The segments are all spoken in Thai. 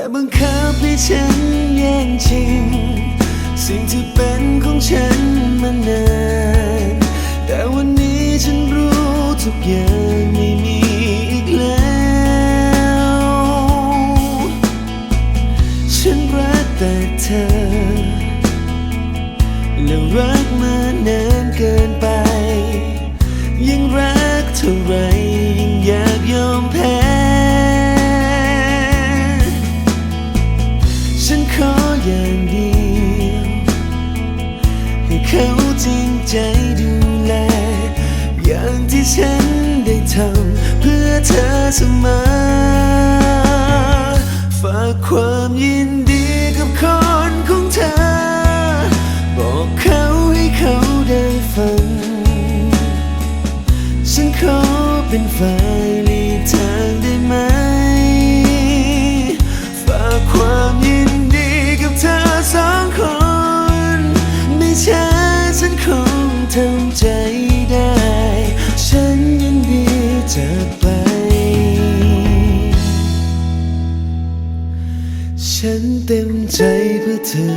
อย่าบังคับให้ฉันแย่งชิง สิ่งที่เป็นของฉันมานาน แต่วันนี้ฉันรู้ทุกอย่างไม่มีอีกแล้ว ฉันรักแต่เธอ แล้วรักมานานเกินไป ยิ่งรักเท่าไรยิ่งอยากยอมแพ้ อย่างเดียว ให้เขาจริงใจดูแล อย่างที่ฉันได้ทำเพื่อเธอเสมอฝากความยินดีกับคนของเธอ บอกเขาให้เขาได้ฟัง ฉันขอเป็นฝ่าย ดีจากไป ฉันเต็มใจเพื่อเธอ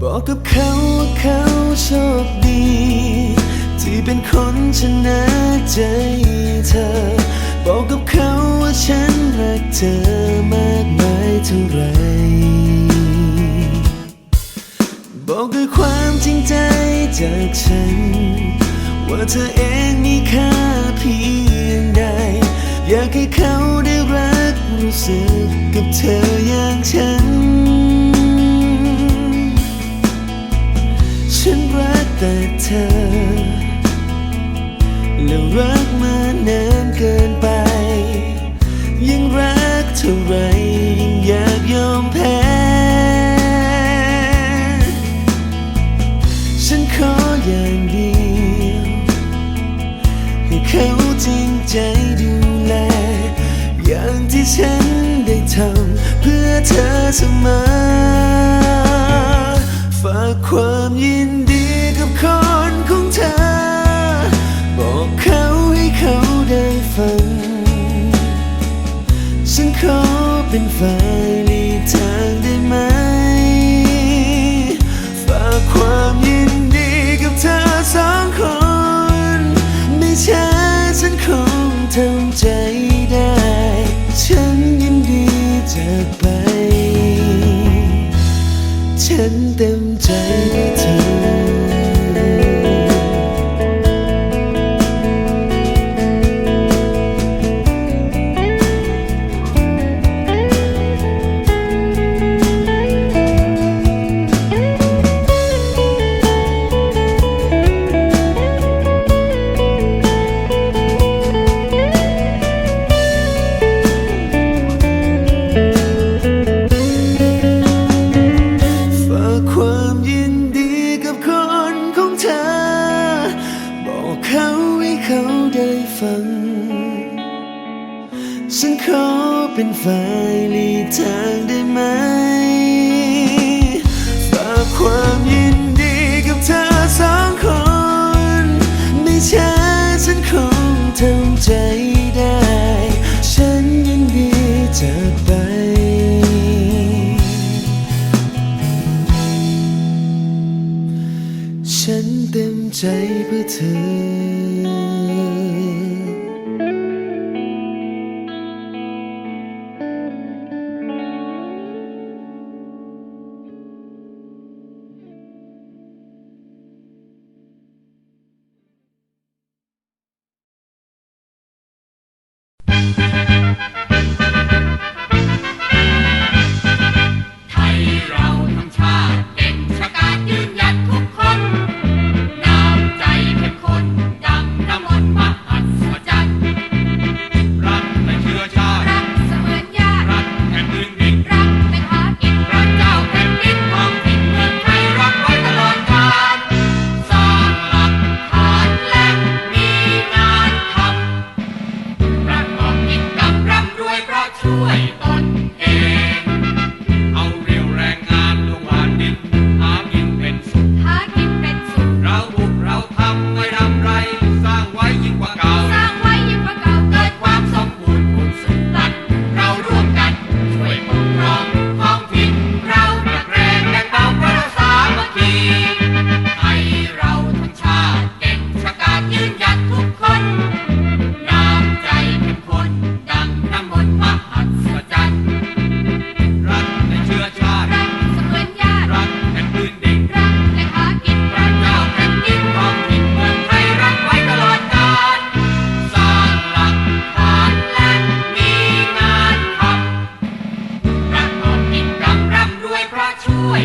บอกกับเขาว่าเขาโชคดี ที่เป็นคนชนะใจเธอ บอกกับเขาว่าฉันรักเธอมากมายเท่าไร บอกด้วยความจริงใจจากฉัน ว่าเธอเองมีค่าเพียงใด อยากให้เขาได้รักรู้สึกกับเธออย่างฉัน ฉันรักแต่เธอ แล้วรักมานานเกิน ท่าไรยิ่งอยากยอมแพ้ ฉันขออย่างเดียว ให้เขาจริงใจดูแล อย่างที่ฉันได้ทำเพื่อเธอเสมอ ฝากความยินดีกับคนของเธอ ฉันขอเป็นฝ่ายหลีกทางได้ไหม ฝากความยินดีกับเธอสองคน ไม่ช้าฉันคงทำใจ ขอเป็นฝ่ายหลีกทางได้ไหม ฝากความยินดีกับเธอสองคน ไม่ช้าฉันคงทำใจได้ ฉันยินดีจากไปฉันเต็มใจเพื่อเธอ「 พระช่วย